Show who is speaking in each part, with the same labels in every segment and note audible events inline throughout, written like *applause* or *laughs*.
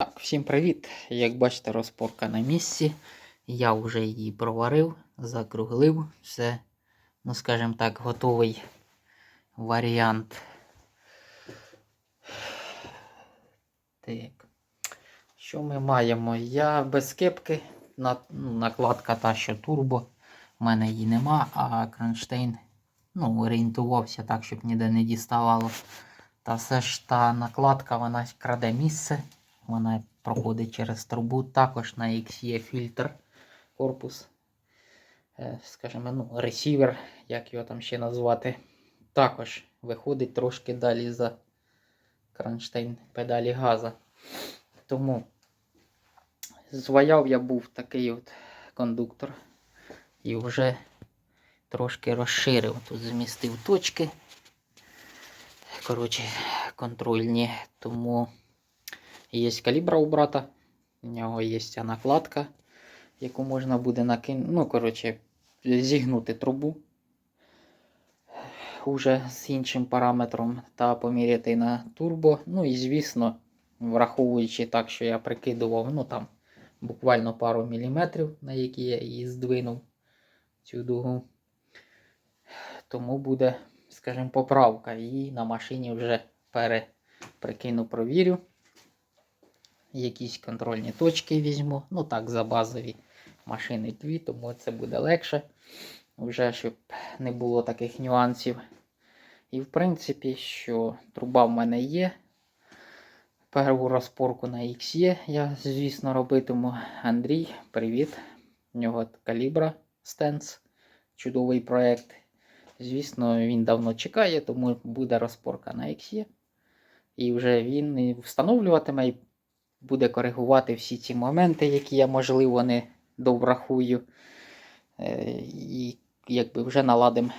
Speaker 1: Так, всім привіт! Як бачите, розпорка на місці. Я вже її проварив, закруглив. Все, ну скажімо так, готовий варіант. Так. Що ми маємо? Я без кепки. Ну, накладка та, що турбо. У мене її нема, а кронштейн ну, орієнтувався так, щоб ніде не діставало. Та все ж та накладка вона краде місце. Вона проходить через трубу. Також на X є фільтр корпус. Е, Скажімо, ну, ресівер, як його там ще назвати. Також виходить трошки далі за кронштейн педалі газа. Тому зваяв я був такий от кондуктор. І вже трошки розширив. Тут змістив точки. Коротше, контрольні. Тому є калібра у брата. У нього є ця накладка, яку можна буде накинути. Ну, коротше, зігнути трубу уже з іншим параметром та поміряти на турбо. Ну і звісно, враховуючи так, що я прикидував, ну там буквально пару міліметрів, на які я її здвинув цю дугу. Тому буде, скажімо, поправка. І на машині вже переприкину, провірю. Якісь контрольні точки візьму. Ну так, за базові машини дві, тому це буде легше. Вже щоб не було таких нюансів. І в принципі, що труба в мене є. Перву розпорку на X є. Я, звісно, робитиму. Андрій, привіт. У нього калібра стенс. Чудовий проєкт. Звісно, він давно чекає, тому буде розпорка на XE. І вже він і встановлюватиме і буде коригувати всі ці моменти, які я, можливо, не доврахую. Е, І якби вже наладимо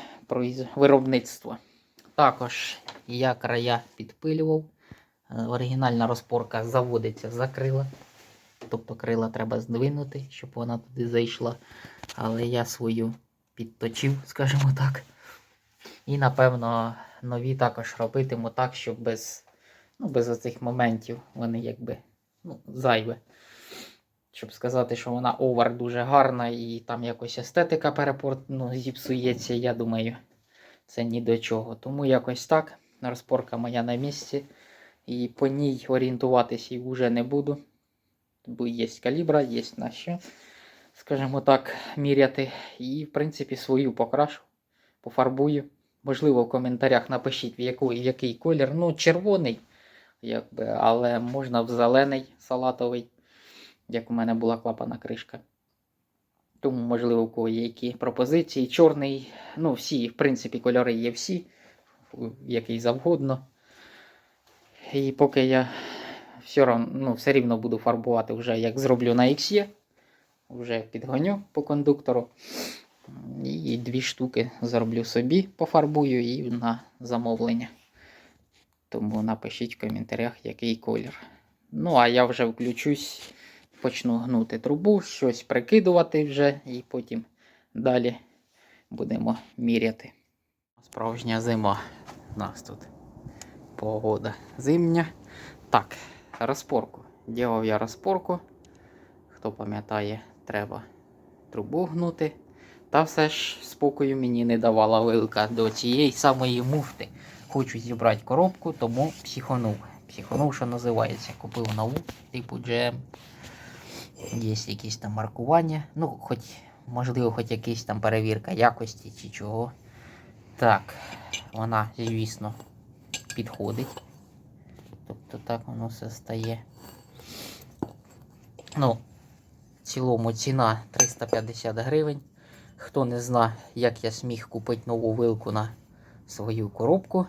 Speaker 1: виробництво. Також я края підпилював. Е, Оригінальна розпорка заводиться за крила. Тобто крила треба здвинути, щоб вона туди зайшла. Але я свою підточив, *laughs* скажімо так. І, напевно, нові також робитиму так, щоб без, ну, без оцих моментів вони якби ну, зайве. Щоб сказати, що вона овер дуже гарна і там якось естетика перепорт, ну, зіпсується, я думаю, це ні до чого. Тому якось так. Розпорка моя на місці. І по ній орієнтуватися і вже не буду. Бо є калібра, є на що, скажімо так, міряти. І, в принципі, свою покрашу, пофарбую. Можливо, в коментарях напишіть, в який, колір. Ну, червоний, якби, але можна в зелений салатовий, як у мене була клапана кришка. Тому, можливо, у кого є які пропозиції. Чорний, ну, всі, в принципі, кольори є всі, який завгодно. І поки я все, рав- ну, все рівно буду фарбувати вже, як зроблю на XE, вже підгоню по кондуктору. І дві штуки зроблю собі, пофарбую і на замовлення. Тому напишіть в коментарях, який колір. Ну, а я вже включусь, почну гнути трубу, щось прикидувати вже, і потім далі будемо міряти. Справжня зима у нас тут. Погода зимня. Так, розпорку. Ділав я розпорку. Хто пам'ятає, треба трубу гнути. Та все ж спокою мені не давала вилка до цієї самої муфти. Хочу зібрати коробку, тому психонув. Психонув, що називається. Купив нову, типу GM. Є якісь там маркування. Ну, хоч, можливо, хоч якась там перевірка якості чи чого. Так, вона, звісно, підходить. Тобто так воно все стає. Ну, в цілому ціна 350 гривень. Хто не знає, як я зміг купити нову вилку на свою коробку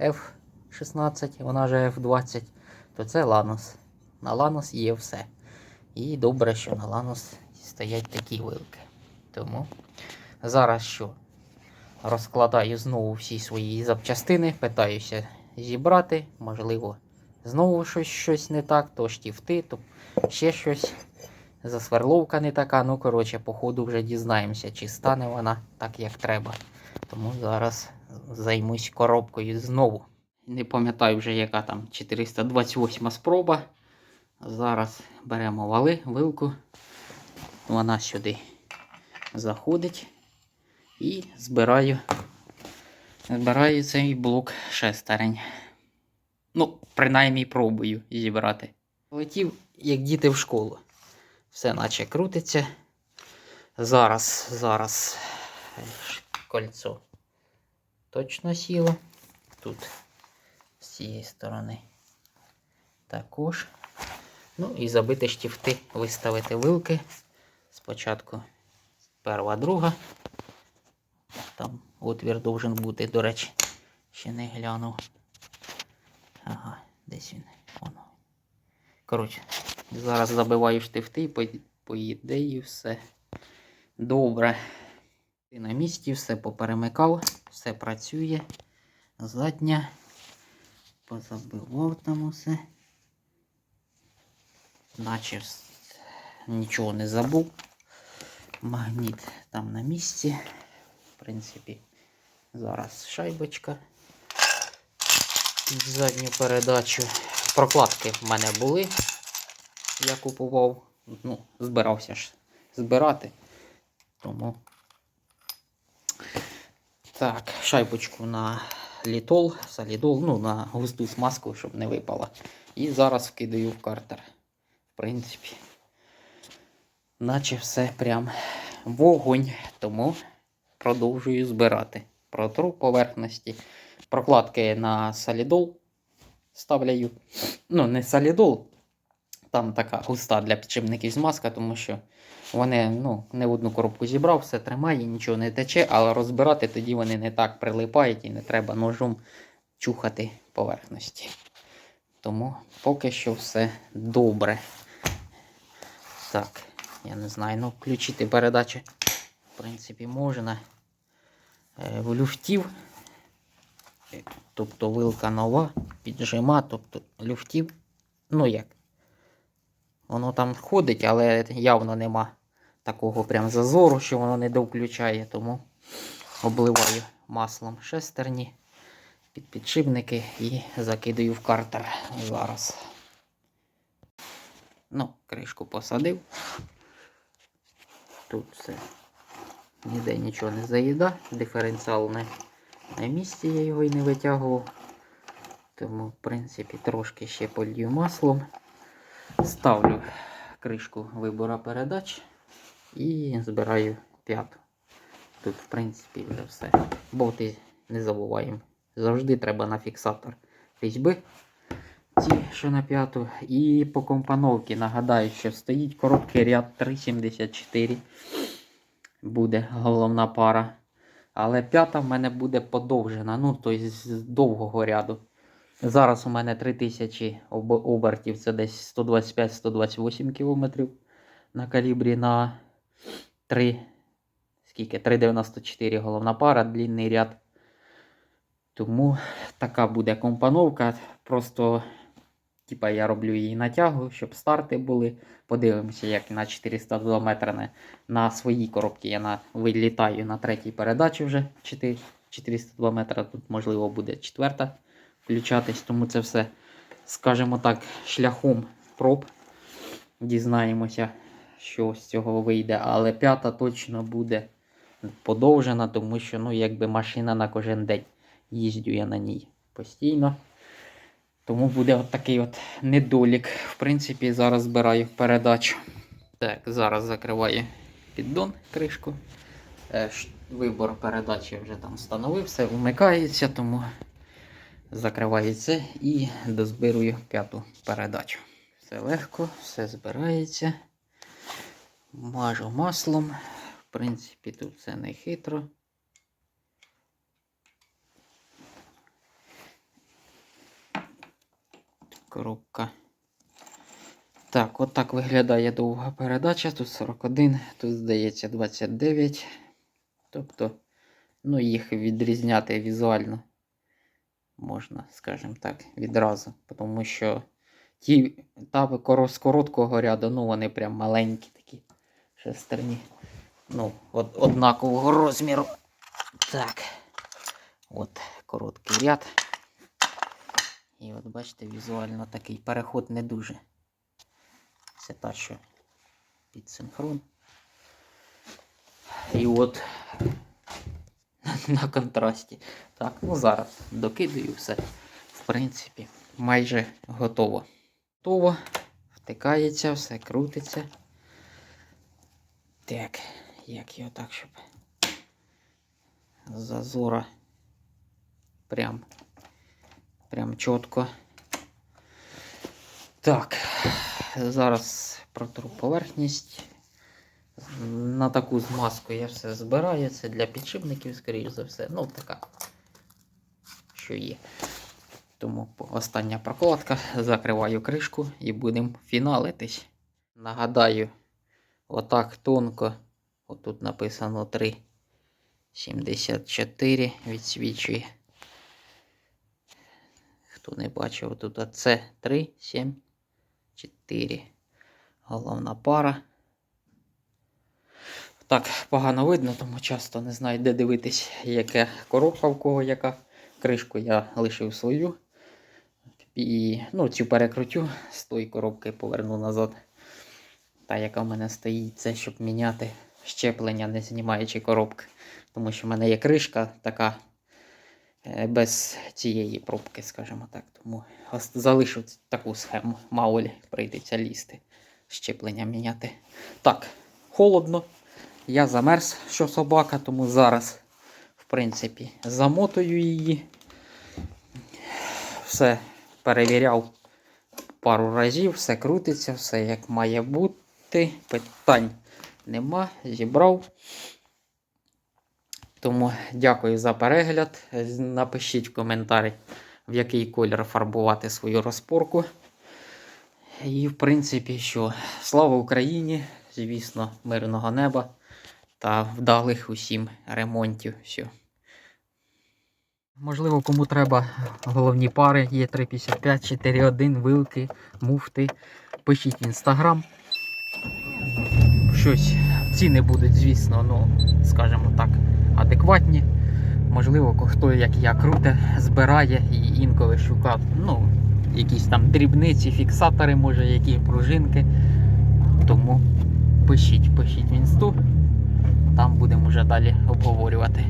Speaker 1: F16, вона же F20, то це Lanos. На Lanos є все. І добре, що на Lanos стоять такі вилки. Тому зараз що? Розкладаю знову всі свої запчастини, питаюся зібрати, можливо, знову щось, щось не так, то штіфти, то ще щось. Засверловка не така. Ну, коротше, по ходу вже дізнаємося, чи стане вона так, як треба. Тому зараз займусь коробкою знову. Не пам'ятаю вже, яка там 428 спроба. Зараз беремо вали, вилку. Вона сюди заходить і збираю, збираю цей блок шестерень. Ну, принаймні пробую зібрати. Летів, як діти в школу. Все наче крутиться. Зараз, зараз е, кольцо точно сіло. Тут з цієї сторони також. Ну і забити штифти, виставити вилки. Спочатку перва, друга. Там отвір должен бути, до речі, ще не глянув. Ага, десь він. Воно. Коротше, зараз забиваю штифти і по, по ідеї все добре. І на місці все поперемикав, все працює. Задня. Позабивав там усе. Наче нічого не забув. Магніт там на місці. В принципі, зараз шайбочка під задню передачу. Прокладки в мене були. Я купував. Ну, збирався ж збирати. Тому. Так, шайбочку на літол, солідол, ну, на густу смазку, щоб не випала. І зараз вкидаю в картер. В принципі, наче все прям вогонь. Тому продовжую збирати. Протру поверхності. Прокладки на солідол ставляю. Ну, не солідол. Там така густа для підшипників змазка, тому що вони ну, не одну коробку зібрав, все тримає, нічого не тече, але розбирати тоді вони не так прилипають і не треба ножом чухати поверхності. Тому поки що все добре. Так, я не знаю, ну включити передачу, в принципі, можна. В люфтів, е, тобто вилка нова, піджима, тобто люфтів, ну як. Воно там ходить, але явно нема такого прям зазору, що воно не довключає, тому обливаю маслом шестерні під підшипники і закидаю в картер зараз. Ну, кришку посадив. Тут все ніде нічого не заїда. Диференціал не на місці, я його і не витягував. Тому, в принципі, трошки ще полью маслом. Ставлю кришку вибора передач і збираю п'яту. Тут, в принципі, вже все. Болти не забуваємо. Завжди треба на фіксатор різьби. Ці, що на п'яту. І по компоновці нагадаю, що стоїть короткий ряд 3,74. Буде головна пара. Але п'ята в мене буде подовжена. Ну, тобто з довгого ряду. Зараз у мене 3000 обертів, це десь 125-128 км на калібрі на 3. Скільки? 3,94 головна пара, длінний ряд. Тому така буде компоновка. Просто, типа, я роблю її натягу, щоб старти були. Подивимося, як на 402 метри на, своїй коробці я на, вилітаю на третій передачі вже 4, 402 метри. Тут, можливо, буде четверта включатись, тому це все, скажімо так, шляхом проб. Дізнаємося, що з цього вийде. Але п'ята точно буде подовжена, тому що ну, якби машина на кожен день. Їздю я на ній постійно. Тому буде от такий от недолік. В принципі, зараз збираю передачу. Так, зараз закриваю піддон, кришку. Е, Вибор передачі вже там встановив, все вмикається, тому закриваю це і дозбирую п'яту передачу. Все легко, все збирається. Мажу маслом. В принципі, тут все не хитро. Коробка. Так, от так виглядає довга передача. Тут 41, тут здається 29. Тобто, ну, їх відрізняти візуально можна, скажімо так, відразу. Тому що ті та коро- з короткого ряду, ну вони прям маленькі такі шестерні. Ну, од, однакового розміру. Так. От короткий ряд. І от бачите, візуально такий переход не дуже Це та, що під синхрон. І от *laughs* на контрасті. Так, ну зараз докидаю все. В принципі, майже готово. Готово. Втикається, все крутиться. Так, як його так, щоб зазора прям, прям чітко. Так, зараз протру поверхність. На таку змазку я все збираю. Це для підшипників, скоріш за все. Ну, така, що є. Тому остання прокладка. Закриваю кришку і будемо фіналитись. Нагадаю, отак тонко. Отут написано 3,74 відсвічує. Хто не бачив, тут це 3, 7, 4. Головна пара. Так, погано видно, тому часто не знаю, де дивитись, яка коробка в кого яка. Кришку я лишив свою. І ну, цю перекрутю з тої коробки поверну назад. Та, яка в мене стоїть, це щоб міняти щеплення, не знімаючи коробки. Тому що в мене є кришка така е, без цієї пробки, скажімо так. Тому залишу таку схему. Маулі прийдеться лізти, щеплення міняти. Так, холодно. Я замерз, що собака, тому зараз, в принципі, замотую її. Все перевіряв пару разів, все крутиться, все як має бути. Питань нема, зібрав. Тому дякую за перегляд. Напишіть в коментарі, в який колір фарбувати свою розпорку. І, в принципі, що слава Україні, звісно, мирного неба та вдалих усім ремонтів. Все. Можливо, кому треба головні пари, є 355, 41, вилки, муфти. Пишіть в інстаграм. Щось ціни будуть, звісно, ну, скажімо так, адекватні. Можливо, хто, як я, круте, збирає і інколи шукав, ну, якісь там дрібниці, фіксатори, може, які пружинки. Тому пишіть, пишіть в інсту. Там будемо вже далі обговорювати.